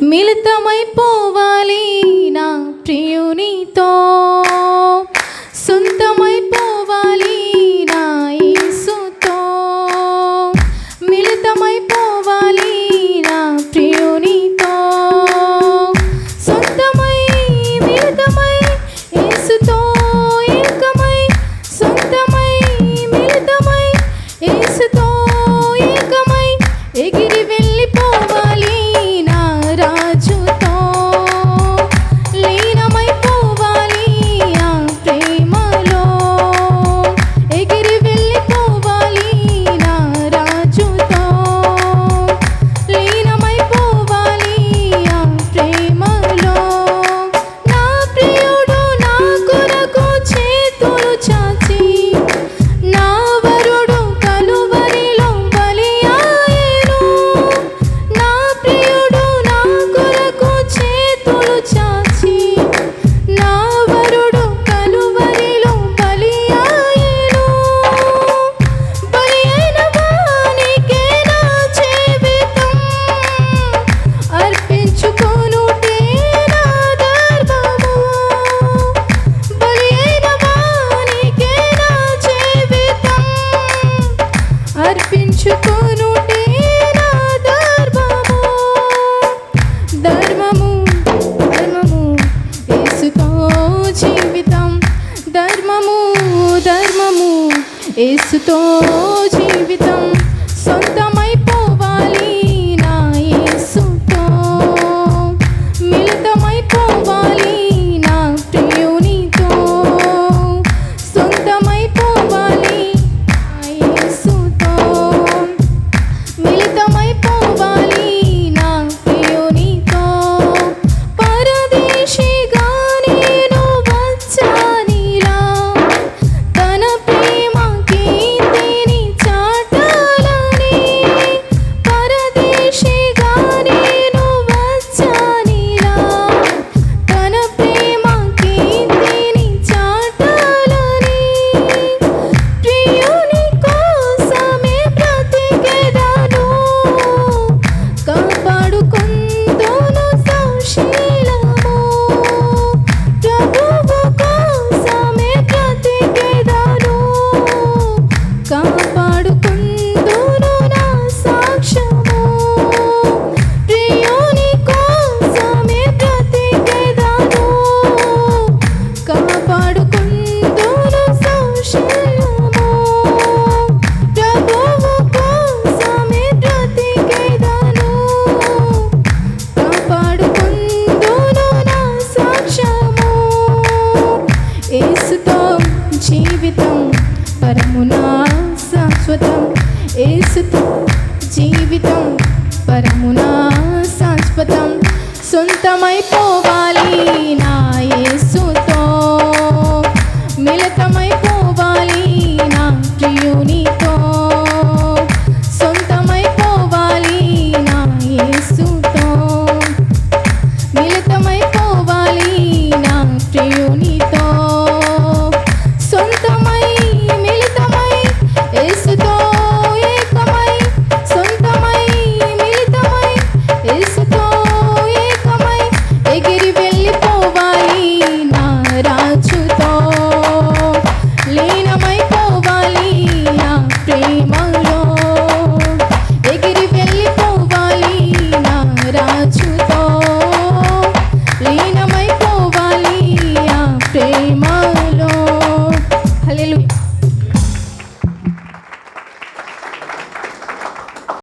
మిళితమైపోవాలి నా ప్రియునితో. Estou te invitando. శాశ్వతం ఏసుతో జీవితం. పరమునా శాశ్వతం సొంతమైపోవాలి నా